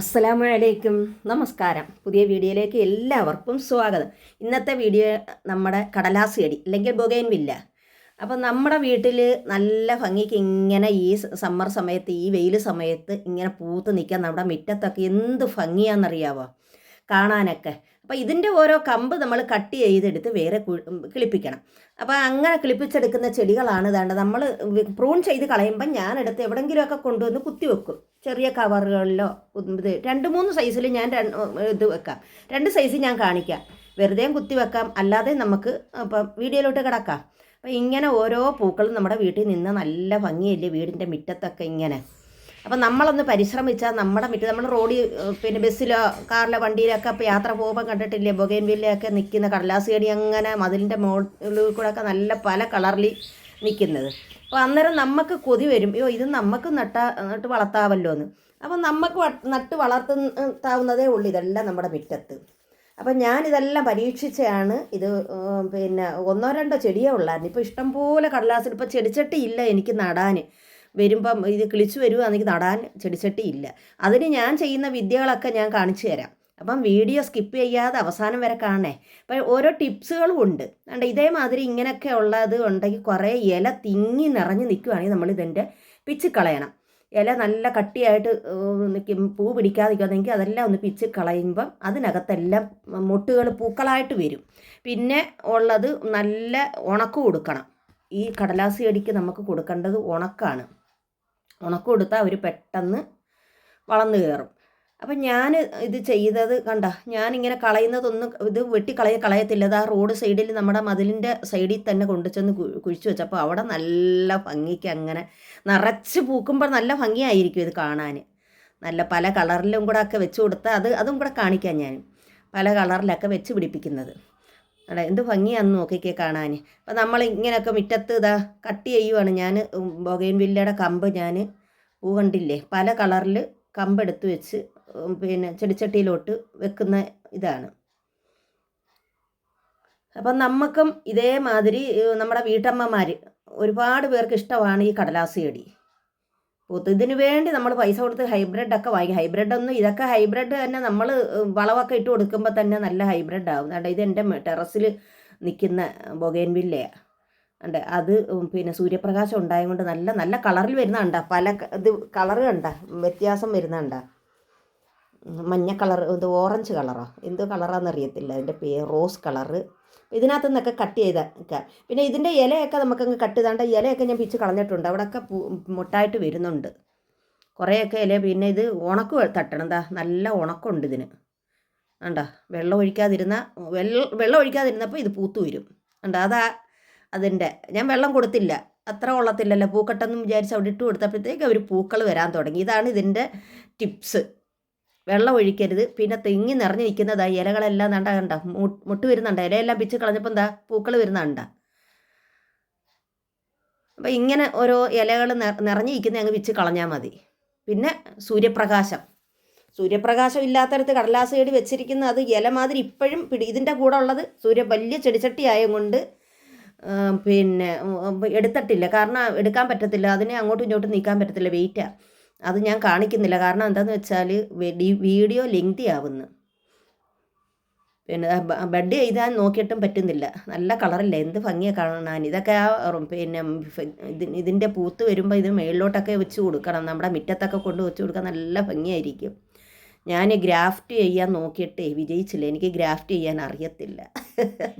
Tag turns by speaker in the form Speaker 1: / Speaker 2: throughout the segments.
Speaker 1: അസ്സലാമു അലൈക്കും നമസ്കാരം. പുതിയ വീഡിയോയിലേക്ക് എല്ലാവർക്കും സ്വാഗതം. ഇന്നത്തെ വീഡിയോ നമ്മുടെ കടലാസ് ചെടി അല്ലെങ്കിൽ ബൊഗൈൻ വില്ല. അപ്പം നമ്മുടെ വീട്ടിൽ നല്ല ഭംഗിക്ക് ഇങ്ങനെ ഈ സമ്മർ സമയത്ത് ഈ വെയിൽ സമയത്ത് ഇങ്ങനെ പൂത്ത് നിൽക്കാൻ നമ്മുടെ മുറ്റത്തൊക്കെ എന്ത് ഭംഗിയാണെന്നറിയാവോ? കാണാനൊക്കെ. അപ്പോൾ ഇതിന്റെ ഓരോ കമ്പ് നമ്മൾ കട്ട് ചെയ്തെടുത്ത് വേറെ കിളിപ്പിക്കണം. അപ്പോൾ അങ്ങനെ കിളിപ്പിച്ചെടുക്കുന്ന ചെടികളാണ് ഇതാണ്ട് നമ്മൾ പ്രൂൺ ചെയ്ത് കളയുമ്പം ഞാനെടുത്ത് എവിടെയെങ്കിലുമൊക്കെ കൊണ്ടുവന്ന് കുത്തി വെക്കും. ചെറിയ കവറുകളിലോ ഇത് രണ്ട് മൂന്ന് സൈസിൽ ഞാൻ ഇത് വെക്കാം. രണ്ട് സൈസ് ഞാൻ കാണിക്കാം. വെറുതെയും കുത്തി വെക്കാം. അല്ലാതെ നമുക്ക് ഇപ്പം വീഡിയോയിലോട്ട് കിടക്കാം. അപ്പം ഇങ്ങനെ ഓരോ പൂക്കളും നമ്മുടെ വീട്ടിൽ നിന്ന് നല്ല ഭംഗിയല്ലേ വീടിന്റെ മുറ്റത്തൊക്കെ ഇങ്ങനെ? അപ്പം നമ്മളൊന്ന് പരിശ്രമിച്ചാൽ നമ്മുടെ മുറ്റം നമ്മൾ റോഡിൽ പിന്നെ ബസ്സിലോ കാറിലോ വണ്ടിയിലൊക്കെ ഇപ്പോൾ യാത്ര പോകുമ്പോൾ കണ്ടിട്ടില്ലേ ബൊഗൈൻവില്ലയൊക്കെ നിൽക്കുന്ന കടലാസ് ചെടി അങ്ങനെ മതിലിന്റെ മുകളിൽ കൂടെ ഒക്കെ നല്ല പല കളറിൽ നിൽക്കുന്നത് അപ്പോൾ അന്നേരം നമുക്ക് കൊതി വരും. അയ്യോ ഇത് നമുക്ക് നട്ട നട്ട് വളർത്താവല്ലോ എന്ന് അപ്പം നമുക്ക് നട്ട് വളർത്താവുന്നതേ ഉള്ളൂ ഇതെല്ലാം നമ്മുടെ മുറ്റത്ത്. അപ്പം ഞാനിതെല്ലാം പരീക്ഷിച്ചാണ് ഇത് പിന്നെ ഒന്നോ രണ്ടോ ചെടിയേ ഉള്ളായിരുന്നു. ഇപ്പോൾ ഇഷ്ടംപോലെ കടലാസിൽ ഇപ്പോൾ ചെടിച്ചട്ടി ഇല്ല എനിക്ക് നടാൻ വരുമ്പം ഇത് കിളിച്ചു വരുവാണെങ്കിൽ നടാൻ ചെടിച്ചട്ടി ഇല്ല. അതിന് ഞാൻ ചെയ്യുന്ന വിദ്യകളൊക്കെ ഞാൻ കാണിച്ചു തരാം. അപ്പം വീഡിയോ സ്കിപ്പ് ചെയ്യാതെ അവസാനം വരെ കാണണേ. അപ്പം ഓരോ ടിപ്സുകളും ഉണ്ട്. അതുകൊണ്ട് ഇതേമാതിരി ഇങ്ങനെയൊക്കെ ഉള്ളത് ഉണ്ടെങ്കിൽ കുറേ ഇല തിങ്ങി നിറഞ്ഞ് നിൽക്കുവാണെങ്കിൽ നമ്മൾ ഇതിന്റെ പിച്ച് കളയണം ഇല നല്ല കട്ടിയായിട്ട് നിൽക്കും പൂ പിടിക്കാതിരിക്കുന്നെങ്കിൽ അതെല്ലാം ഒന്ന് പിച്ച് കളയുമ്പം അതിനകത്തെല്ലാം മുട്ടുകൾ പൂക്കളായിട്ട് വരും. പിന്നെ ഉള്ളത് നല്ല ഉണക്ക് കൊടുക്കണം. ഈ കടലാസ് ചെടിക്ക് നമുക്ക് കൊടുക്കേണ്ടത് ഉണക്കാണ്. ഉണക്ക് കൊടുത്താൽ അവർ പെട്ടെന്ന് വളർന്നു കയറും അപ്പം ഞാൻ ഇത് ചെയ്തത് കണ്ട ഞാനിങ്ങനെ കളയുന്നതൊന്നും ഇത് വെട്ടി കളയ കളയത്തില്ല. അത് ആ റോഡ് സൈഡിൽ നമ്മുടെ മതിലിന്റെ സൈഡിൽ തന്നെ കൊണ്ടു ചെന്ന് കുഴിച്ചു വെച്ചപ്പോൾ അവിടെ നല്ല ഭംഗിക്ക് അങ്ങനെ നിറച്ച് പൂക്കുമ്പോൾ നല്ല ഭംഗിയായിരിക്കും ഇത് കാണാൻ നല്ല പല കളറിലും കൂടെ ഒക്കെ വെച്ച് കൊടുത്താൽ അത് അതും കൂടെ കാണിക്കാം ഞാൻ പല കളറിലൊക്കെ വെച്ച് പിടിപ്പിക്കുന്നത്. അതെ എന്ത് ഭംഗിയാന്ന് നോക്കിക്കേ കാണാൻ അപ്പം നമ്മൾ ഇങ്ങനെയൊക്കെ മുറ്റത്ത് ഇതാ കട്ട് ചെയ്യുവാണ്. ഞാൻ ബൊഗൈൻ വില്ലയുടെ കമ്പ് ഞാൻ പൂ കണ്ടില്ലേ? പല കളറിൽ കമ്പെടുത്ത് വെച്ച് പിന്നെ ചെടിച്ചട്ടിയിലോട്ട് വെക്കുന്ന ഇതാണ്. അപ്പം നമുക്കും ഇതേമാതിരി നമ്മുടെ വീട്ടമ്മമാർ ഒരുപാട് പേർക്ക് ഇഷ്ടമാണ് ഈ കടലാസ് ചെടി. ഇതിന് വേണ്ടി നമ്മൾ പൈസ കൊടുത്ത് ഹൈബ്രിഡ് ഒക്കെ വാങ്ങി. ഹൈബ്രിഡ് ഒന്നും ഇതൊക്കെ ഹൈബ്രിഡ് തന്നെ നമ്മൾ വളവൊക്കെ ഇട്ട് കൊടുക്കുമ്പോൾ തന്നെ നല്ല ഹൈബ്രിഡ് ആവും. അതുകൊണ്ട് ഇത് എന്റെ ടെറസിൽ നിൽക്കുന്ന ബൊഗേൻവില്ലയാണ് ഉണ്ട് അത് പിന്നെ സൂര്യപ്രകാശം ഉണ്ടായത് കൊണ്ട് നല്ല നല്ല കളറിൽ വരുന്നുണ്ട പല ഇത് കളറ് കണ്ട? വ്യത്യാസം വരുന്നുണ്ട മഞ്ഞ കളർ ഇത് ഓറഞ്ച് കളറോ? എന്ത് കളറാണെന്ന് അറിയത്തില്ല അതിന്റെ പേര് റോസ് കളറ്. ഇതിനകത്ത് നിന്നൊക്കെ കട്ട് ചെയ്ത് ഒക്കെ പിന്നെ ഇതിന്റെ ഇലയൊക്കെ നമുക്കങ്ങ് കട്ട് ചെയ്താണ്ട് ഇലയൊക്കെ ഞാൻ പിച്ച് കളഞ്ഞിട്ടുണ്ട്. അവിടെയൊക്കെ മുട്ടായിട്ട് വരുന്നുണ്ട്. കുറേയൊക്കെ ഇല പിന്നെ ഇത് ഉണക്ക് തട്ടണം. എന്താ നല്ല ഉണക്കമുണ്ട് ഇതിന്. കണ്ട? വെള്ളം ഒഴിക്കാതിരുന്ന വെള്ളം വെള്ളം ഒഴിക്കാതിരുന്നപ്പോൾ ഇത് പൂത്തു വരും. കണ്ട? അതാ അതിന്റെ. ഞാൻ വെള്ളം കൊടുത്തില്ല. അത്ര കൊള്ളത്തില്ലല്ലോ. പൂക്കട്ടെന്ന് വിചാരിച്ച് അവിടെ ഇട്ട് കൊടുത്തപ്പോഴത്തേക്ക് അവർ പൂക്കൾ വരാൻ തുടങ്ങി. ഇതാണ് ഇതിന്റെ ടിപ്സ്. വെള്ളം ഒഴിക്കരുത്. പിന്നെ തെങ്ങി നിറഞ്ഞു നിൽക്കുന്നതാ ഇലകളെല്ലാം നണ്ട കണ്ട മുട്ട് വരുന്നുണ്ട്? ഇലയെല്ലാം പിച്ച് കളഞ്ഞപ്പോൾ എന്താ പൂക്കൾ വരുന്നുണ്ട? അപ്പം ഇങ്ങനെ ഓരോ ഇലകൾ നിറഞ്ഞു നിൽക്കുന്ന അങ്ങ് വിച്ച് കളഞ്ഞാൽ മതി. പിന്നെ സൂര്യപ്രകാശം. സൂര്യപ്രകാശം ഇല്ലാത്തടത്ത് കടലാസ് ചെടി വെച്ചിരിക്കുന്ന അത് ഇല മാതിരി ഇപ്പോഴും പിടി ഇതിന്റെ കൂടെ ഉള്ളത് സൂര്യ വലിയ ചെടിച്ചട്ടി ആ, പിന്നെ എടുത്തിട്ടില്ല. കാരണം എടുക്കാൻ പറ്റത്തില്ല. അതിനെ അങ്ങോട്ടും ഇങ്ങോട്ടും നീക്കാൻ പറ്റത്തില്ല. വെയിറ്റാണ് അത് ഞാൻ കാണിക്കുന്നില്ല. കാരണം എന്താണെന്ന് വെച്ചാൽ വീഡിയോ ലെങ്തി ആവുന്നു. പിന്നെ ബഡ് ചെയ്താൽ നോക്കിയിട്ടും പറ്റുന്നില്ല. നല്ല കളറില്ല? എന്ത് ഭംഗിയാണ് കാണാൻ. ഇതൊക്കെ ആ പിന്നെ ഇതിന്റെ പൂത്ത് വരുമ്പോൾ ഇത് മേളിലോട്ടൊക്കെ വെച്ച് കൊടുക്കണം. നമ്മുടെ മുറ്റത്തൊക്കെ കൊണ്ട് വെച്ച് കൊടുക്കാൻ നല്ല ഭംഗിയായിരിക്കും. ഞാൻ ഗ്രാഫ്റ്റ് ചെയ്യാൻ നോക്കിയിട്ടേ വിജയിച്ചില്ല. എനിക്ക് ഗ്രാഫ്റ്റ് ചെയ്യാൻ അറിയത്തില്ല.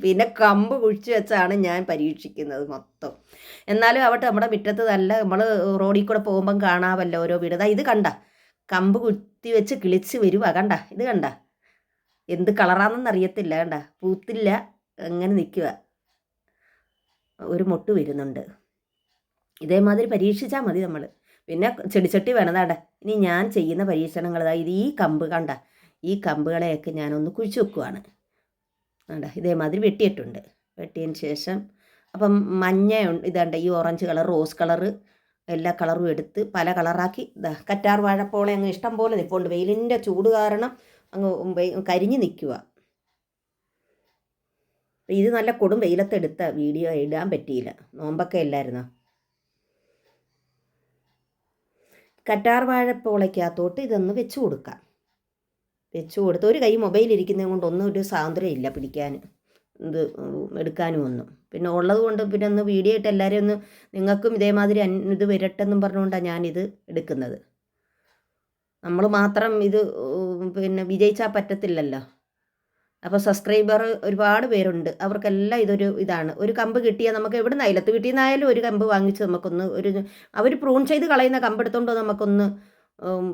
Speaker 1: പിന്നെ കമ്പ് കുഴിച്ച് വെച്ചാണ് ഞാൻ പരീക്ഷിക്കുന്നത് മൊത്തം. എന്നാലും അവിടെ നമ്മുടെ മുറ്റത്ത് നല്ല നമ്മൾ റോഡിൽ കൂടെ പോകുമ്പം കാണാമല്ലോ ഓരോ വീട്. ഇത് കണ്ട. കമ്പ് കുത്തി വെച്ച് കിളിച്ച് വരുവാ. കണ്ട? ഇത് കണ്ട? എന്ത് കളറാണെന്ന് അറിയത്തില്ല. കണ്ട? പൂത്തില്ല. അങ്ങനെ നിൽക്കുക ഒരു മൊട്ട് വരുന്നുണ്ട്. ഇതേമാതിരി പരീക്ഷിച്ചാൽ മതി നമ്മൾ പിന്നെ ചെടിച്ചട്ടി വേണതാണ്ട ഇനി ഞാൻ ചെയ്യുന്ന പരീക്ഷണങ്ങൾ ഇത് ഈ കമ്പ് കണ്ട. ഈ കമ്പുകളെയൊക്കെ ഞാനൊന്ന് കുഴിച്ച് വെക്കുവാണ്. വേണ്ട ഇതേമാതിരി വെട്ടിയിട്ടുണ്ട്. വെട്ടിയതിന് ശേഷം അപ്പം മഞ്ഞ ഇതുണ്ട് ഈ ഓറഞ്ച് കളർ റോസ് കളറ് എല്ലാ കളറും എടുത്ത് പല കളറാക്കി ഇതാ കറ്റാർ വാഴപ്പോളെ അങ്ങ് ഇഷ്ടം പോലെ നിൽപ്പുണ്ട്. വെയിലിന്റെ ചൂട് കാരണം അങ്ങ് കരിഞ്ഞ് നിൽക്കുക ഇത് നല്ല കൊടും വെയിലത്തെടുത്ത വീഡിയോ ഇടാൻ പറ്റിയില്ല. നോമ്പൊക്കെ ഇല്ലായിരുന്നോ കറ്റാർ വാഴപ്പോളയ്ക്കകത്തോട്ട് ഇതൊന്ന് വെച്ച് കൊടുക്കാം. വെച്ച് കൊടുത്ത് ഒരു കൈ മൊബൈൽ ഇരിക്കുന്നത് കൊണ്ട് ഒന്നും ഒരു സ്വാതന്ത്ര്യം ഇല്ല പിടിക്കാൻ. ഇത് എടുക്കാനും ഒന്നും. പിന്നെ ഉള്ളത് കൊണ്ട് പിന്നെ ഒന്ന് വീഡിയോ ഇട്ട് എല്ലാവരും ഒന്ന് നിങ്ങൾക്കും ഇതേമാതിരി ഇത് വരട്ടെന്നും പറഞ്ഞുകൊണ്ടാണ് ഞാനിത് എടുക്കുന്നത്. നമ്മൾ മാത്രം ഇത് പിന്നെ വിജയിച്ചാൽ പറ്റത്തില്ലല്ലോ. അപ്പോൾ സബ്സ്ക്രൈബർ ഒരുപാട് പേരുണ്ട്. അവർക്കെല്ലാം ഇതൊരു ഇതാണ്. ഒരു കമ്പ് കിട്ടിയാൽ നമുക്ക് എവിടെ നിന്ന് അയലത്ത് വീട്ടിൽ നിന്നായാലും ഒരു കമ്പ് വാങ്ങിച്ച് നമുക്കൊന്ന് ഒരു അവർ പ്രൂൺ ചെയ്ത് കളയുന്ന കമ്പ് എടുത്തുകൊണ്ട് നമുക്കൊന്ന്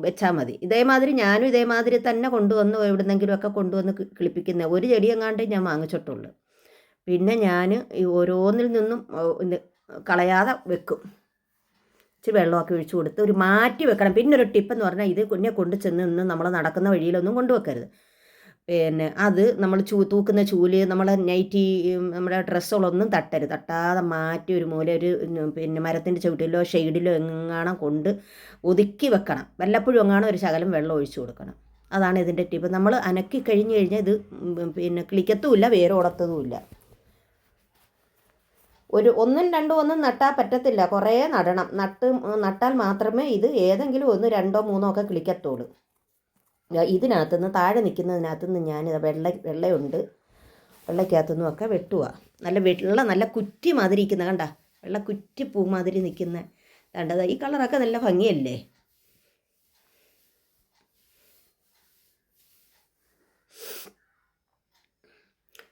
Speaker 1: വെച്ചാൽ മതി. ഇതേമാതിരി ഞാനും ഇതേമാതിരി തന്നെ കൊണ്ടുവന്ന് എവിടുന്നെങ്കിലുമൊക്കെ കൊണ്ടുവന്ന് കിളിപ്പിക്കുന്ന. ഒരു ചെടി എങ്ങാണ്ടേ ഞാൻ വാങ്ങിച്ചിട്ടുള്ളൂ. പിന്നെ ഞാൻ ഈ ഓരോന്നിൽ നിന്നും കളയാതെ വെക്കും. ഇച്ചിരി വെള്ളമൊക്കെ ഒഴിച്ചു കൊടുത്ത് ഒരു മാറ്റി വെക്കണം. പിന്നെ ഒരു ടിപ്പ് എന്ന് പറഞ്ഞാൽ ഇത് കുഞ്ഞെ കൊണ്ട് ചെന്ന് നിന്ന് നമ്മൾ നടക്കുന്ന വഴിയിലൊന്നും കൊണ്ടുവെക്കരുത്. പിന്നെ അത് നമ്മൾ ചൂ തൂക്കുന്ന ചൂൽ നമ്മളെ നൈറ്റി നമ്മുടെ ഡ്രസ്സുകളൊന്നും തട്ടരുത്. തട്ടാതെ മാറ്റി ഒരു മൂല ഒരു പിന്നെ മരത്തിന്റെ ചുവട്ടിലോ ഷെയ്ഡിലോ എങ്ങാണോ കൊണ്ട് ഒതുക്കി വെക്കണം. വല്ലപ്പോഴും എങ്ങാണം ഒരു ശകലം വെള്ളം ഒഴിച്ചു കൊടുക്കണം. അതാണ് ഇതിന്റെ ടിപ്പ്. നമ്മൾ അനക്കി കഴിഞ്ഞ് കഴിഞ്ഞാൽ ഇത് പിന്നെ കിളിക്കത്തുമില്ല വേരോടത്തതുമില്ല ഒരു ഒന്നും രണ്ടും ഒന്നും നട്ടാൽ പറ്റത്തില്ല. കുറേ നടണം. നട്ട് നട്ടാൽ മാത്രമേ ഇത് ഏതെങ്കിലും ഒന്ന് രണ്ടോ മൂന്നോ ഒക്കെ കിളിക്കത്തുള്ളൂ. ദാ ഇതിനകത്തുനിന്ന് താഴെ നിൽക്കുന്നതിനകത്തുനിന്ന് ഞാൻ വെള്ള വെള്ളയുണ്ട്. വെള്ളയ്ക്കകത്തുനിന്നും ഒക്കെ വെട്ടുക നല്ല വെള്ള നല്ല കുറ്റി മാതിരി ഇരിക്കുന്ന കണ്ട? വെള്ള കുറ്റി പൂ മാതിരി നിൽക്കുന്ന കണ്ടത് ഈ കളറൊക്കെ നല്ല ഭംഗിയല്ലേ?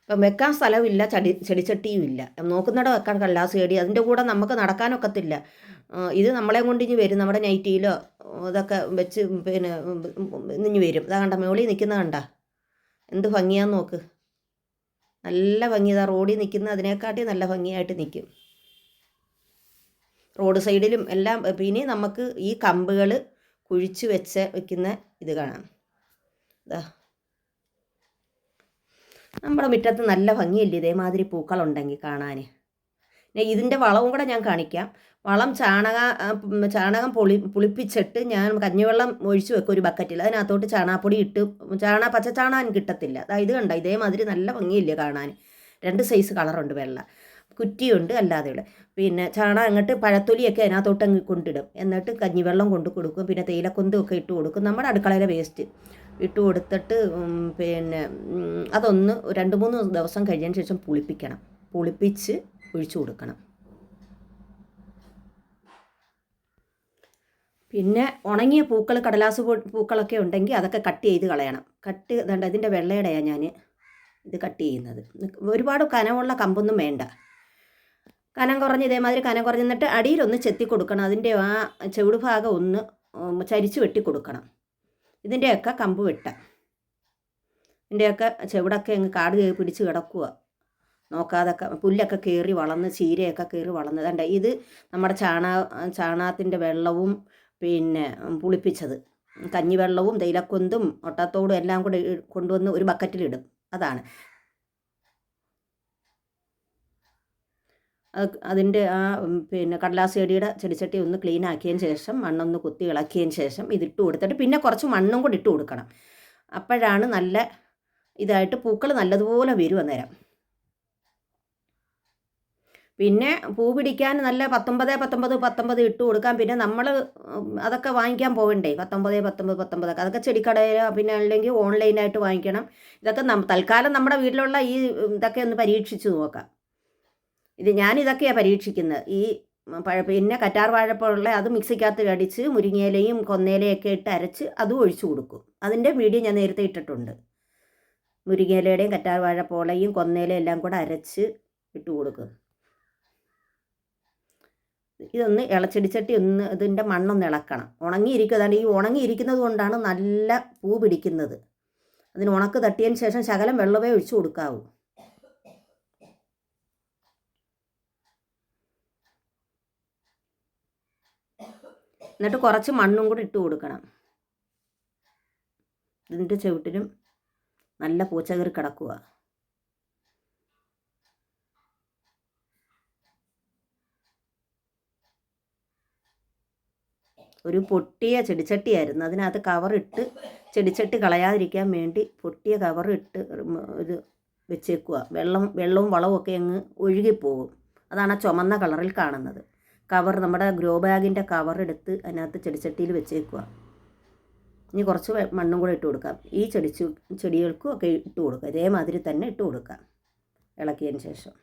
Speaker 1: ഇപ്പം വെക്കാൻ സ്ഥലമില്ല ചെടി ചെടിച്ചട്ടിയും ഇല്ല നോക്കുന്നിടം വെക്കാൻ കല്ലാസ് ചെടി അതിന്റെ കൂടെ നമുക്ക് നടക്കാനൊക്കത്തില്ല. ഇത് നമ്മളെ കൊണ്ട് ഇനി വരും. നമ്മുടെ നൈറ്റിയിലോ ഇതൊക്കെ വെച്ച് പിന്നെ ഇഞ്ഞ് വരും. ഇതാ കണ്ട മേളി നിൽക്കുന്ന കണ്ട? എന്ത് ഭംഗിയാന്ന് നോക്ക്. നല്ല ഭംഗി. ഇതാ റോഡിൽ നിൽക്കുന്ന അതിനെക്കാട്ടി നല്ല ഭംഗിയായിട്ട് നിൽക്കും. റോഡ് സൈഡിലും എല്ലാം പിന്നെ നമുക്ക് ഈ കമ്പുകൾ കുഴിച്ച് വെച്ച് വെക്കുന്ന ഇത് കാണാം. ഇതാ. നമ്മുടെ മുറ്റത്ത് നല്ല ഭംഗിയല്ലേ ഇതേമാതിരി പൂക്കളുണ്ടെങ്കിൽ കാണാൻ. ഇതിന്റെ വളവും കൂടെ ഞാൻ കാണിക്കാം. വളം ചാണക ചാണകം പൊളി പുളിപ്പിച്ചിട്ട് ഞാൻ കഞ്ഞിവെള്ളം ഒഴിച്ചു വെക്കും ഒരു ബക്കറ്റിൽ. അതിനകത്തോട്ട് ചാണാപ്പൊടി ഇട്ട് ചാണ പച്ച ചാണാൻ കിട്ടത്തില്ല. ഇത് കണ്ട? ഇതേമാതിരി നല്ല ഭംഗിയില്ല കാണാൻ. രണ്ട് സൈസ് കളറുണ്ട് വെള്ള. കുറ്റിയുണ്ട് അല്ലാതെയുള്ള. പിന്നെ ചാണകം അങ്ങോട്ട് പഴത്തൊലിയൊക്കെ അതിനകത്തോട്ട് അങ്ങ് കൊണ്ടിടും. എന്നിട്ട് കഞ്ഞിവെള്ളം കൊണ്ട് കൊടുക്കും. പിന്നെ തേയിലക്കൊന്തും ഒക്കെ ഇട്ട് കൊടുക്കും. നമ്മുടെ അടുക്കളയിലെ വേസ്റ്റ് ഇട്ട് കൊടുത്തിട്ട് പിന്നെ അതൊന്ന് രണ്ട് മൂന്ന് ദിവസം കഴിഞ്ഞതിന് ശേഷം പുളിപ്പിക്കണം. പുളിപ്പിച്ച് ഒഴിച്ചു കൊടുക്കണം. പിന്നെ ഉണങ്ങിയ പൂക്കൾ കടലാസ് പൂക്കളൊക്കെ ഉണ്ടെങ്കിൽ അതൊക്കെ കട്ട് ചെയ്ത് കളയണം. കട്ട് ഇതുണ്ട് ഇതിന്റെ വെള്ളയുടെയാണ് ഞാൻ ഇത് കട്ട് ചെയ്യുന്നത്. ഒരുപാട് കനമുള്ള കമ്പൊന്നും വേണ്ട. കനം കുറഞ്ഞ് ഇതേമാതിരി കനം കുറഞ്ഞ് എന്നിട്ട് അടിയിലൊന്ന് ചെത്തി കൊടുക്കണം. അതിന്റെ ആ ചെവിട് ഭാഗം ഒന്ന് ചരിച്ച് വെട്ടി കൊടുക്കണം. ഇതിന്റെയൊക്കെ കമ്പ് വെട്ടാം. ഇതിന്റെയൊക്കെ ചെവിടൊക്കെ അങ്ങ് കാട് പിടിച്ച് കിടക്കുക നോക്കാതെ പുല്ലൊക്കെ കയറി വളർന്ന് ചീരയൊക്കെ കയറി വളർന്ന്. കണ്ട ഇത് നമ്മുടെ ചാണക ചാണകത്തിന്റെ വെള്ളവും പിന്നെ പുളിപ്പിച്ചത്. കഞ്ഞിവെള്ളവും തേയിലക്കൊന്തും ഒട്ടത്തോടും എല്ലാം കൂടെ കൊണ്ടുവന്ന് ഒരു ബക്കറ്റിലിടും. അതാണ്. അത് അതിന്റെ ആ പിന്നെ കടലാസ് ചെടിയുടെ ചെടിച്ചട്ടി ഒന്ന് ക്ലീൻ ആക്കിയതിന് ശേഷം മണ്ണൊന്ന് കുത്തി ഇളക്കിയതിന് ശേഷം ഇതിട്ട് കൊടുത്തിട്ട് പിന്നെ കുറച്ച് മണ്ണും കൂടി ഇട്ട് കൊടുക്കണം. അപ്പോഴാണ് നല്ല ഇതായിട്ട് പൂക്കൾ നല്ലതുപോലെ വരും അന്നേരം. പിന്നെ പൂ പിടിക്കാൻ നല്ല പത്തൊമ്പത് പത്തൊമ്പത് പത്തൊമ്പത് ഇട്ട് കൊടുക്കാം. പിന്നെ നമ്മൾ അതൊക്കെ വാങ്ങിക്കാൻ പോകണ്ടേ പത്തൊമ്പത് പത്തൊമ്പത് പത്തൊമ്പതൊക്കെ അതൊക്കെ ചെടിക്കടയിൽ പിന്നെ അല്ലെങ്കിൽ ഓൺലൈനായിട്ട് വാങ്ങിക്കണം. ഇതൊക്കെ തൽക്കാലം നമ്മുടെ വീട്ടിലുള്ള ഈ ഇതൊക്കെ ഒന്ന് പരീക്ഷിച്ച് നോക്കാം. ഇത് ഞാനിതൊക്കെയാണ് പരീക്ഷിക്കുന്നത്. ഈ പഴ പിന്നെ കറ്റാർ വാഴപ്പുള്ള അത് മിക്സിക്കകത്ത് അടിച്ച് മുരിങ്ങയിലയും കൊന്നയിലയൊക്കെ ഇട്ട് അരച്ച് അതും ഒഴിച്ചു കൊടുക്കും. അതിന്റെ വീഡിയോ ഞാൻ നേരത്തെ ഇട്ടിട്ടുണ്ട്. മുരിങ്ങയിലയുടെയും കറ്റാർ വാഴപ്പോളയും കൊന്നയിലയും എല്ലാം കൂടെ അരച്ച് ഇട്ട് കൊടുക്കും. ഇതൊന്ന് ഇളച്ചെടിച്ചട്ടി ഒന്ന് ഇതിന്റെ മണ്ണൊന്ന് ഇളക്കണം. ഉണങ്ങിയിരിക്കുക അതാണ് ഈ ഉണങ്ങിയിരിക്കുന്നത് കൊണ്ടാണ് നല്ല പൂ പിടിക്കുന്നത്. അതിന് ഉണക്ക് തട്ടിയതിന് ശേഷം ശകലം വെള്ളമേ ഒഴിച്ചു കൊടുക്കാവൂ. എന്നിട്ട് കുറച്ച് മണ്ണും കൂടി ഇട്ട് കൊടുക്കണം. ഇതിന്റെ ചുവട്ടിലും നല്ല പൂച്ചകറി കിടക്കുക ഒരു പൊട്ടിയ ചെടിച്ചട്ടിയായിരുന്നു. അതിനകത്ത് കവറിട്ട് ചെടിച്ചട്ടി കളയാതിരിക്കാൻ വേണ്ടി പൊട്ടിയ കവറിട്ട് ഇത് വെച്ചേക്കുക വെള്ളം വെള്ളവും വളവും ഒക്കെ അങ്ങ് ഒഴുകിപ്പോകും. അതാണ് ആ ചുമന്ന കളറിൽ കാണുന്നത്. കവർ നമ്മുടെ ഗ്രോ ബാഗിന്റെ കവർ എടുത്ത് അതിനകത്ത് ചെടിച്ചട്ടിയിൽ വെച്ചേക്കുക ഇനി കുറച്ച് മണ്ണും കൂടെ ഇട്ട് കൊടുക്കാം. ഈ ചെടിച്ചു ചെടികൾക്കും ഒക്കെ ഇട്ട് കൊടുക്കുക ഇതേമാതിരി തന്നെ ഇട്ട് കൊടുക്കാം. ഇളക്കിയതിന് ശേഷം.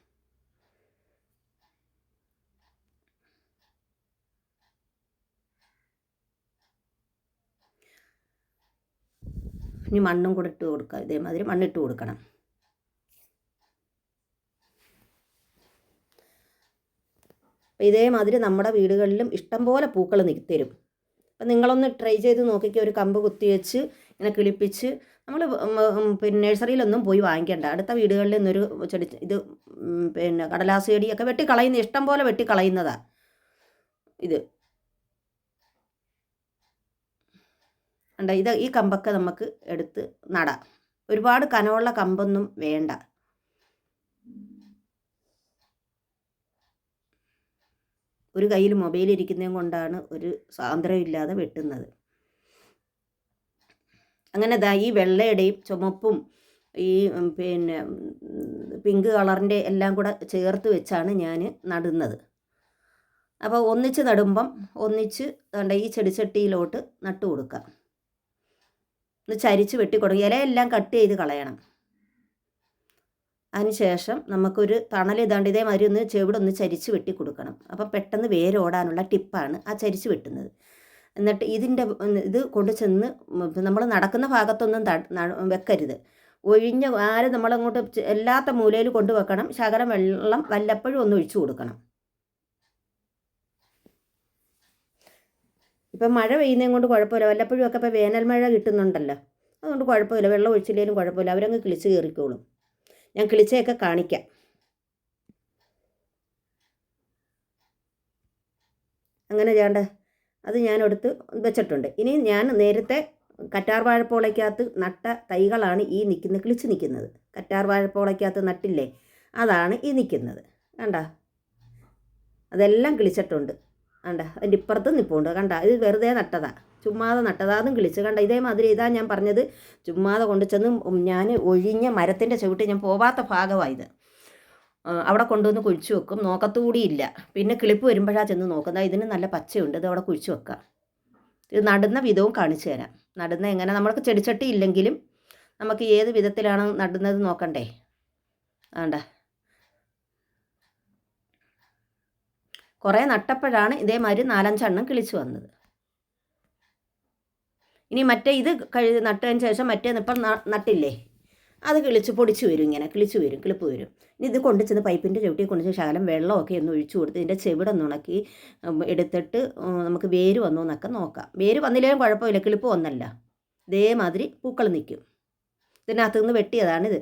Speaker 1: ഇനി മണ്ണും കൂടെ ഇട്ട് കൊടുക്കുക. ഇതേമാതിരി മണ്ണിട്ട് കൊടുക്കണം. ഇതേമാതിരി നമ്മുടെ വീടുകളിലും ഇഷ്ടംപോലെ പൂക്കൾ തരും അപ്പം നിങ്ങളൊന്ന് ട്രൈ ചെയ്ത് നോക്കിക്കുക ഒരു കമ്പ് കുത്തി വെച്ച് ഇങ്ങനെ കിളിപ്പിച്ച് നമ്മൾ പിന്നെ നഴ്സറിയിലൊന്നും പോയി വാങ്ങിക്കേണ്ട. അടുത്ത വീടുകളിൽ നിന്നൊരു ചെടി ഇത് പിന്നെ കടലാസ് ചെടിയൊക്കെ വെട്ടിക്കളയുന്ന ഇഷ്ടം പോലെ വെട്ടിക്കളയുന്നതാണ് ഇത്. ഉണ്ട് ഇത് ഈ കമ്പൊക്കെ നമുക്ക് എടുത്ത് നടാം. ഒരുപാട് കനമുള്ള കമ്പൊന്നും വേണ്ട. ഒരു കയ്യിൽ മൊബൈൽ ഇരിക്കുന്നതും കൊണ്ടാണ് ഒരു സ്വാതന്ത്ര്യമില്ലാതെ വെട്ടുന്നത്. അങ്ങനെ ദാ ഈ വെള്ളയുടെയും ചുമപ്പും ഈ പിന്നെ പിങ്ക് കളറിന്റെ എല്ലാം കൂടെ ചേർത്ത് വെച്ചാണ് ഞാൻ നടുന്നത്. അപ്പോൾ ഒന്നിച്ച് നടുമ്പം ഒന്നിച്ച് ഈ ചെടിച്ചട്ടിയിലോട്ട് നട്ടു കൊടുക്കാം ഒന്ന് ചരിച്ച് വെട്ടിക്കൊടുക്കുക ഇലയെല്ലാം കട്ട് ചെയ്ത് കളയണം. അതിനുശേഷം നമുക്കൊരു തണൽ ഇതാണ്ട് ഇതേമാതിരി ഒന്ന് ചെവിടൊന്ന് ചരിച്ച് വെട്ടി കൊടുക്കണം. അപ്പോൾ പെട്ടെന്ന് വേരോടാനുള്ള ടിപ്പാണ് ആ ചരിച്ച് വെട്ടുന്നത്. എന്നിട്ട് ഇതിന്റെ ഇത് കൊണ്ടു ചെന്ന് നമ്മൾ നടക്കുന്ന ഭാഗത്തൊന്നും വെക്കരുത്. ഒഴിഞ്ഞ ആരും നമ്മളങ്ങോട്ട് എല്ലാത്ത മൂലയിൽ കൊണ്ടുവെക്കണം ശകലം വെള്ളം വല്ലപ്പോഴും ഒന്ന് ഒഴിച്ചു കൊടുക്കണം. ഇപ്പം മഴ പെയ്യുന്നതും കൊണ്ട് കുഴപ്പമില്ല. വല്ലപ്പോഴും ഒക്കെ ഇപ്പോൾ വേനൽ മഴ കിട്ടുന്നുണ്ടല്ലോ. അതുകൊണ്ട് കുഴപ്പമില്ല. വെള്ളം ഒഴിച്ചില്ലെങ്കിലും കുഴപ്പമില്ല. അവരങ്ങ് കിളിച്ച് കയറിക്കോളും. ഞാൻ കിളിച്ചയൊക്കെ കാണിക്കാം. അങ്ങനെ ചേണ്ട അത് ഞാൻ എടുത്ത് വെച്ചിട്ടുണ്ട്. ഇനി ഞാൻ നേരത്തെ കറ്റാർ വാഴപ്പോളയ്ക്കകത്ത് നട്ട തൈകളാണ് ഈ നിൽക്കുന്ന കിളിച്ച് നിൽക്കുന്നത്. കറ്റാർ വാഴപ്പോളയ്ക്കകത്ത് നട്ടില്ലേ? അതാണ് ഈ നിൽക്കുന്നത്. കണ്ട? അതെല്ലാം കിളിച്ചിട്ടുണ്ട്. കണ്ട അതിന്റെ ഇപ്പുറത്ത് നിൽപ്പുണ്ട് കണ്ട ഇത് വെറുതെ നട്ടതാ. ചുമ്മാതെ നട്ടതാന്നും കിളിച്ച്. കണ്ട ഇതേമാതിരി ഇതാ ഞാൻ പറഞ്ഞത്. ചുമ്മാതെ കൊണ്ടു ചെന്ന് ഞാൻ ഒഴിഞ്ഞ മരത്തിന്റെ ചവിട്ടി ഞാൻ പോവാത്ത ഭാഗമായത് അവിടെ കൊണ്ടുവന്ന് കുഴിച്ചു വെക്കും. നോക്കത്തുകൂടിയില്ല പിന്നെ കിളിപ്പ് വരുമ്പോഴാണ് ചെന്ന് നോക്കുന്നത്. ഇതിന് നല്ല പച്ചയുണ്ട്. ഇത് അവിടെ കുഴിച്ചു വെക്കാം. ഇത് നടുന്ന വിധവും കാണിച്ചു തരാം. നടുന്ന എങ്ങനെ? നമ്മൾക്ക് ചെടിച്ചട്ടി ഇല്ലെങ്കിലും നമുക്ക് ഏത് വിധത്തിലാണ് നടുന്നത് നോക്കണ്ടേ? ആണ്ട. കുറേ നട്ടപ്പോഴാണ് ഇതേമാതിരി നാലഞ്ചെണ്ണം കിളിച്ചു വന്നത്. ഇനി മറ്റേ ഇത് കഴി നട്ടതിന് ശേഷം മറ്റേ ഇപ്പം നട്ടില്ലേ? അത് കിളിച്ച് പൊടിച്ച് വരും ഇങ്ങനെ കിളിച്ച് വരും കിളിപ്പ് വരും. ഇനി ഇത് കൊണ്ടു ചെന്ന് പൈപ്പിന്റെ ചവിട്ടി കൊണ്ടു ചെന്ന് ശകലം വെള്ളമൊക്കെ ഒന്ന് ഒഴിച്ചു കൊടുത്ത് ഇതിന്റെ ചെവിടെ ഉണക്കി എടുത്തിട്ട് നമുക്ക് വേര് വന്നു എന്നൊക്കെ നോക്കാം. വേര് വന്നില്ലെങ്കിലും കുഴപ്പമില്ല കിളിപ്പ് വന്നല്ല. ഇതേമാതിരി പൂക്കൾ നിൽക്കും. ഇതിനകത്ത് നിന്ന് വെട്ടിയതാണിത്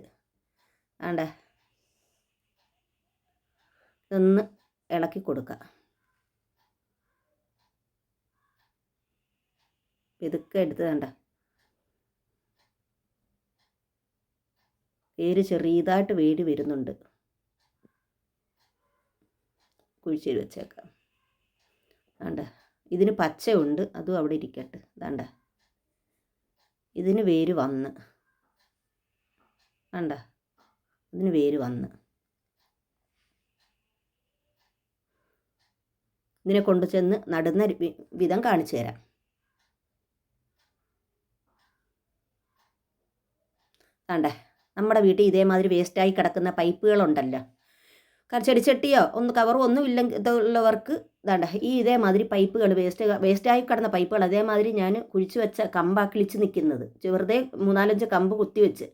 Speaker 1: ആണ്ടേ. ഇതൊന്ന് ഇളക്കി കൊടുക്കുക ഇതൊക്കെ എടുത്ത് വേണ്ട വേര് ചെറിയതായിട്ട് വേര് വരുന്നുണ്ട്. കുഴിച്ചിൽ വെച്ചേക്കാം. വേണ്ട ഇതിന് പച്ചയുണ്ട്. അതും അവിടെ ഇരിക്കട്ടെ. വേണ്ട ഇതിന് വേര് വന്ന്. വേണ്ട ഇതിന് വേര് വന്ന്. ഇതിനെ കൊണ്ടുചെന്ന് നടുന്ന വിധം കാണിച്ചു തരാം വേണ്ടേ നമ്മുടെ വീട്ടിൽ ഇതേമാതിരി വേസ്റ്റായി കിടക്കുന്ന പൈപ്പുകളുണ്ടല്ലോ. ചെടിച്ചട്ടിയോ ഒന്ന് കവറോ ഒന്നും ഇല്ലെങ്കിൽ ഉള്ളവർക്ക് ഇതാണ്ട ഈ ഇതേമാതിരി പൈപ്പുകൾ വേസ്റ്റ് വേസ്റ്റായി കിടന്ന പൈപ്പുകൾ അതേമാതിരി ഞാൻ കുഴിച്ചു വെച്ച കമ്പാ കിളിച്ച് നിൽക്കുന്നത് വെറുതെ മൂന്നാലഞ്ച് കമ്പ് കുത്തി വെച്ച്.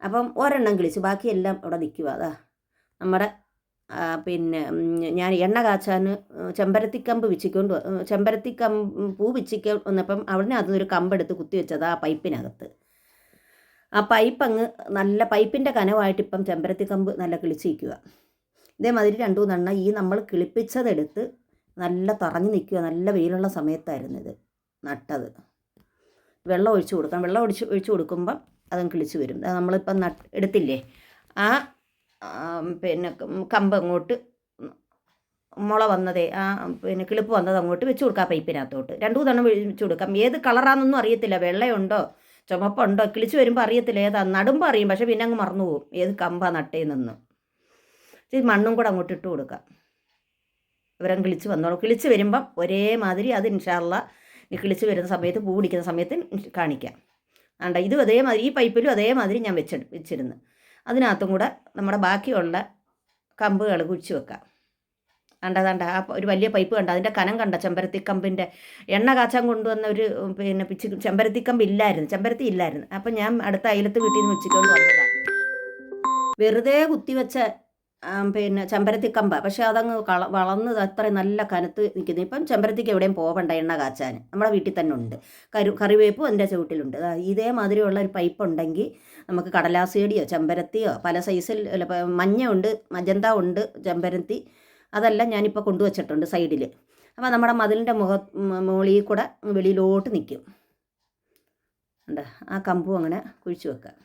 Speaker 1: അപ്പം ഒരെണ്ണം കിളിച്ച്. ബാക്കിയെല്ലാം അവിടെ നിൽക്കുക. അതാ. നമ്മുടെ പിന്നെ ഞാൻ എണ്ണ കാച്ചാൻ ചെമ്പരത്തിക്കമ്പ് വിച്ചിക്കൊണ്ട് ചെമ്പരത്തിക്കമ്പ് പൂ വിച്ചിക്ക വന്നപ്പം അവിടെ അതൊരു കമ്പെടുത്ത് കുത്തി വെച്ചത് ആ പൈപ്പിനകത്ത്. ആ പൈപ്പ് അങ്ങ് നല്ല പൈപ്പിന്റെ കനവായിട്ട് ഇപ്പം ചെമ്പരത്തി കമ്പ് നല്ല കിളിച്ച് നിൽക്കുക ഇതേമാതിരി രണ്ടു മൂന്നെണ്ണം ഈ നമ്മൾ കിളിപ്പിച്ചതെടുത്ത് നല്ല തറഞ്ഞു നിൽക്കുക നല്ല വെയിലുള്ള സമയത്തായിരുന്നു ഇത് നട്ടത്. വെള്ളം ഒഴിച്ചു കൊടുക്കണം. വെള്ളം ഒഴിച്ച് ഒഴിച്ചു കൊടുക്കുമ്പം അതങ്ങ് കിളിച്ച് വരും. അത് നമ്മളിപ്പം നട്ട് എടുത്തില്ലേ? ആ ആ, പിന്നെ കമ്പ് അങ്ങോട്ട് മുള വന്നതേ ആ പിന്നെ കിളിപ്പ് വന്നത് അങ്ങോട്ട് വെച്ച് കൊടുക്കാം പൈപ്പിനകത്തോട്ട്. രണ്ടു മൂന്നെണ്ണം വെച്ച് കൊടുക്കാം. ഏത് കളറാണെന്നൊന്നും അറിയത്തില്ല. വെള്ളയുണ്ടോ? ചുമപ്പുണ്ടോ കിളിച്ച് വരുമ്പോൾ അറിയത്തില്ല. ഏതാ? നടുമ്പോൾ അറിയും. പക്ഷെ പിന്നെ അങ്ങ് മറന്നു പോകും. ഏത് കമ്പ നട്ടേ ഇത് മണ്ണും കൂടെ അങ്ങോട്ട് ഇട്ട് കൊടുക്കാം. ഇവരം കിളിച്ച് വന്നോളൂ. കിളിച്ച് വരുമ്പം ഒരേമാതിരി അത് ഇൻഷാല്ല കിളിച്ച് വരുന്ന സമയത്ത് പൂ പിടിക്കുന്ന സമയത്ത് കാണിക്കാം. ആണ്ട ഇതും അതേമാതിരി ഈ പൈപ്പിലും അതേമാതിരി ഞാൻ വെച്ചിട്ട് വെച്ചിരുന്നു. അതിനകത്തും കൂടെ നമ്മുടെ ബാക്കിയുള്ള കമ്പുകൾ കുഴിച്ച് വെക്കാം. കണ്ട കണ്ട. ആ ഒരു വലിയ പൈപ്പ് കണ്ട? അതിന്റെ കനം കണ്ട? ചെമ്പരത്തി കമ്പിന്റെ എണ്ണ കാച്ചാൻ കൊണ്ടുവന്ന ഒരു പിന്നെ പിച്ചി ചെമ്പരത്തി കമ്പ് ഇല്ലായിരുന്നു. ചെമ്പരത്തി ഇല്ലായിരുന്നു. അപ്പം ഞാൻ അടുത്ത അയലത്ത് വീട്ടിൽ നിന്ന് വെച്ചിട്ടുണ്ട് വന്നതാണ് വെറുതെ കുത്തിവെച്ച പിന്നെ ചെമ്പരത്തി കമ്പ പക്ഷെ അതങ്ങ് കള വളർന്ന് അത്ര നല്ല കനത്ത് നിൽക്കുന്നു. ഇപ്പം ചെമ്പരത്തിക്ക് എവിടെയും പോവണ്ട എണ്ണ കാച്ചാൻ നമ്മുടെ വീട്ടിൽ തന്നെ ഉണ്ട്. കരു കറിവേപ്പും എന്റെ ചുവട്ടിലുണ്ട്. ഇതേമാതിരിയുള്ള ഒരു പൈപ്പ് ഉണ്ടെങ്കിൽ നമുക്ക് കടലാസേടിയോ ചെമ്പരത്തിയോ പല സൈസിൽ മഞ്ഞ ഉണ്ട് മജന്ത ഉണ്ട് ചെമ്പരത്തി അതെല്ലാം ഞാനിപ്പോൾ കൊണ്ടുവച്ചിട്ടുണ്ട് സൈഡിൽ അപ്പോൾ നമ്മുടെ മതിലിന്റെ മുഖ മുകളിൽ കൂടെ വെളിയിലോട്ട് നിൽക്കും ഉണ്ട് ആ കമ്പും അങ്ങനെ കുഴിച്ചു വെക്കാം.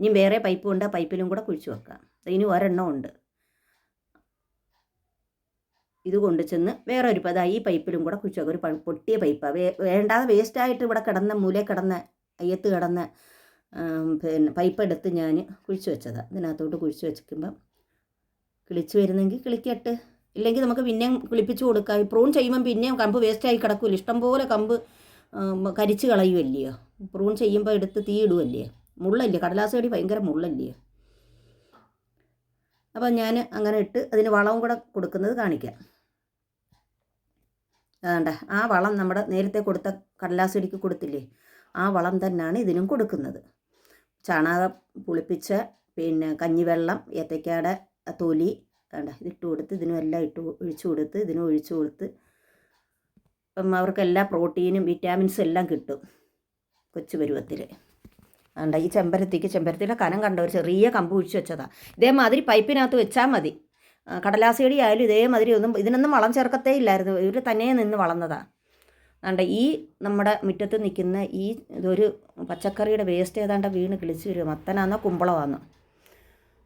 Speaker 1: ഇനി വേറെ പൈപ്പും ഉണ്ട് ആ പൈപ്പിലും കൂടെ കുഴിച്ചു വെക്കാം. ഇനി ഒരെണ്ണം ഉണ്ട്. ഇത് കൊണ്ട് ചെന്ന് വേറെ ഒരു പതാ ഈ പൈപ്പിലും കൂടെ കുഴിച്ചു വെക്കാം. ഒരു പൊട്ടിയ പൈപ്പാണ് വേ വേണ്ടാതെ വേസ്റ്റായിട്ട് ഇവിടെ കിടന്ന മൂലേ കിടന്ന അയ്യത്ത് കിടന്ന പിന്നെ പൈപ്പ് എടുത്ത് ഞാൻ കുഴിച്ചു വെച്ചതാണ് ഇതിനകത്തോട്ട് കുഴിച്ചു വെച്ചിരിക്കുമ്പം കിളിച്ച് വരുന്നെങ്കിൽ കിളിക്കട്ട്. ഇല്ലെങ്കിൽ നമുക്ക് പിന്നെയും കിളിപ്പിച്ച് കൊടുക്കാം. ഈ പ്രൂൺ ചെയ്യുമ്പം പിന്നെയും കമ്പ് വേസ്റ്റായി കിടക്കില്ല ഇഷ്ടം പോലെ കമ്പ് കരിച്ച് കളയുമല്ലയോ പ്രൂൺ ചെയ്യുമ്പോൾ എടുത്ത് തീ ഇടുമല്ലേ മുള്ളല്ലേ? കടലാസ് ചെടി ഭയങ്കര മുള്ളല്ലേ? അപ്പം ഞാൻ അങ്ങനെ ഇട്ട് അതിന് വളവും കൂടെ കൊടുക്കുന്നത് കാണിക്കാം. അതാണ്ട ആ വളം നമ്മുടെ നേരത്തെ കൊടുത്ത കടലാസ് ചെടിക്ക് കൊടുത്തില്ലേ? ആ വളം തന്നെയാണ് ഇതിനും കൊടുക്കുന്നത്. ചാണകം പുളിപ്പിച്ച പിന്നെ കഞ്ഞിവെള്ളം ഏത്തയ്ക്കയുടെ തൊലി കണ്ട ഇതിട്ട് കൊടുത്ത് ഇതിനും എല്ലാം ഇട്ട് ഒഴിച്ചു കൊടുത്ത് ഇതിനും ഒഴിച്ചു കൊടുത്ത് അപ്പം അവർക്ക് എല്ലാ പ്രോട്ടീനും വിറ്റാമിൻസും എല്ലാം കിട്ടും കൊച്ചു പരുവത്തിൽ. അതുകൊണ്ട് ഈ ചെമ്പരത്തിക്ക് ചെമ്പരത്തിയുടെ കനം കണ്ട ഒരു ചെറിയ കമ്പ് ഒഴിച്ചു വെച്ചതാണ് ഇതേമാതിരി പൈപ്പിനകത്ത് വെച്ചാൽ മതി. കടലാസേടി ആയാലും ഇതേമാതിരി ഒന്നും ഇതിനൊന്നും വളം ചേർക്കത്തേ ഇല്ലായിരുന്നു. ഇവർ തന്നെ നിന്ന് വളർന്നതാണ് അതുകൊണ്ട് ഈ നമ്മുടെ മുറ്റത്ത് നിൽക്കുന്ന ഈ ഇതൊരു പച്ചക്കറിയുടെ വേസ്റ്റ് ഏതാണ്ട് വീണ് കിളിച്ച് വരും. മത്തനാന്നോ കുമ്പളമാണോ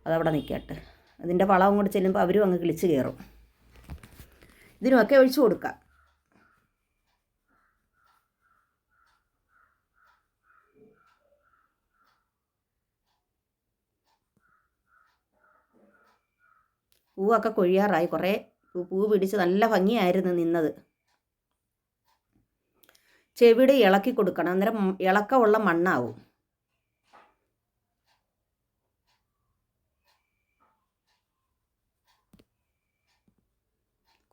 Speaker 1: അതവിടെ നിൽക്കട്ടെ. അതിന്റെ വളവും കൂടി ചെല്ലുമ്പോൾ അവരും അങ്ങ് കിളിച്ച് കയറും ഇതിനുമൊക്കെ ഒഴിച്ചു കൊടുക്കാം. പൂവൊക്കെ കൊഴിയാറായി. കുറേ പൂ പിടിച്ച് നല്ല ഭംഗിയായിരുന്നു നിന്നത്. ചെവിടെ ഇളക്കി കൊടുക്കണം. അന്നേരം ഇളക്കമുള്ള മണ്ണാവും.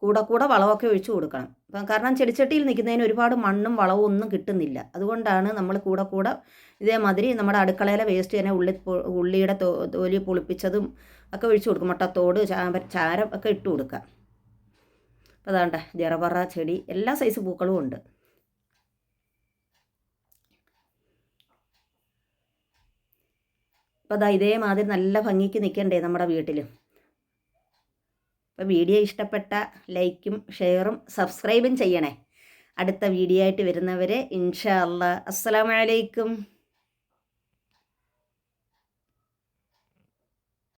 Speaker 1: കൂടെ കൂടെ വളമൊക്കെ ഒഴിച്ചു കൊടുക്കണം. അപ്പം കാരണം ചെടിച്ചട്ടിയിൽ നിൽക്കുന്നതിന് ഒരുപാട് മണ്ണും വളവും ഒന്നും കിട്ടുന്നില്ല. അതുകൊണ്ടാണ് നമ്മൾ കൂടെ കൂടെ ഇതേമാതിരി നമ്മുടെ അടുക്കളയിലെ വേസ്റ്റ് തന്നെ ഉള്ളി ഉള്ളിയുടെ തോലി പൊളിപ്പിച്ചതും ഒക്കെ ഒഴിച്ചു കൊടുക്കും. മുട്ടത്തോട് ചാരം ഒക്കെ ഇട്ട് കൊടുക്കുക. അപ്പോൾ അതാണ്ട ജറബറ ചെടി എല്ലാ സൈസ് പൂക്കളും ഉണ്ട്. അപ്പോൾ അതാ ഇതേമാതിരി നല്ല ഭംഗിക്ക് നിൽക്കണ്ടേ നമ്മുടെ വീട്ടിൽ അപ്പോൾ വീഡിയോ ഇഷ്ടപ്പെട്ട ലൈക്കും ഷെയറും സബ്സ്ക്രൈബും ചെയ്യണേ. അടുത്ത വീഡിയോ ആയിട്ട് വരുന്നവരെ ഇൻഷാ അല്ലാ അസ്സലാമലൈക്കും